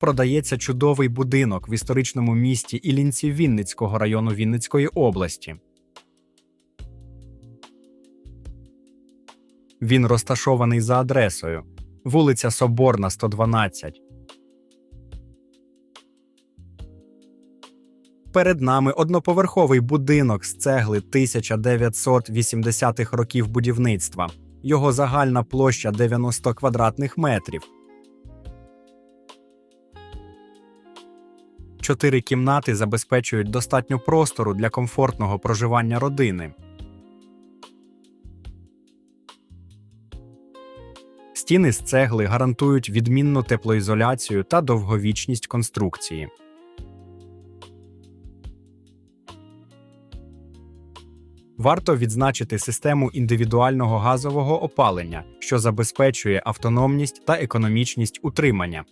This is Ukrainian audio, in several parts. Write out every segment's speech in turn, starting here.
продається чудовий будинок в історичному місті Іллінці Вінницького району Вінницької області. Він розташований за адресою вулиця Соборна, 112. Перед нами одноповерховий будинок з цегли 1980-х років будівництва. Його загальна площа 90 квадратних метрів. Чотири кімнати забезпечують достатньо простору для комфортного проживання родини. Стіни з цегли гарантують відмінну теплоізоляцію та довговічність конструкції. Варто відзначити систему індивідуального газового опалення, що забезпечує автономність та економічність утримання.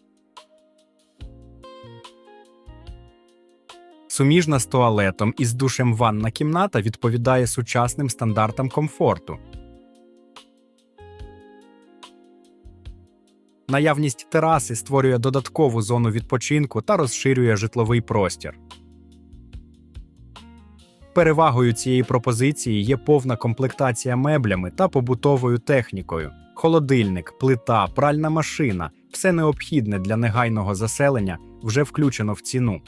Суміжна з туалетом із душем ванна кімната відповідає сучасним стандартам комфорту. Наявність тераси створює додаткову зону відпочинку та розширює житловий простір. Перевагою цієї пропозиції є повна комплектація меблями та побутовою технікою: холодильник, плита, пральна машина все необхідне для негайного заселення вже включено в ціну.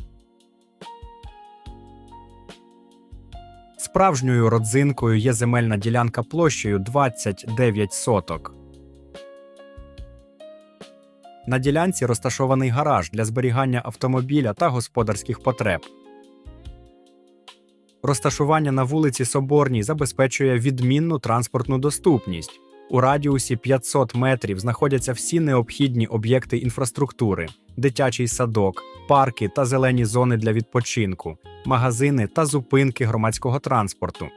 Справжньою родзинкою є земельна ділянка площею 29 соток. На ділянці розташований гараж для зберігання автомобіля та господарських потреб. Розташування на вулиці Соборній забезпечує відмінну транспортну доступність. У радіусі 500 метрів знаходяться всі необхідні об'єкти інфраструктури: дитячий садок, парки та зелені зони для відпочинку, магазини та зупинки громадського транспорту.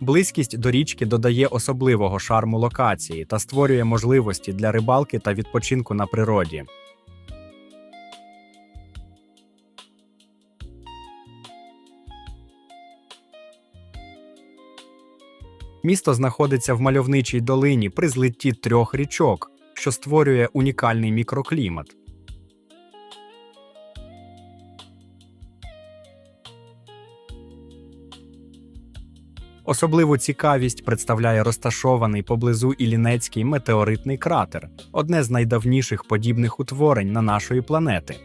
Близькість до річки додає особливого шарму локації та створює можливості для рибалки та відпочинку на природі. Місто знаходиться в мальовничій долині при злитті трьох річок, що створює унікальний мікроклімат. Особливу цікавість представляє розташований поблизу Іллінецький метеоритний кратер, одне з найдавніших подібних утворень на нашої планети.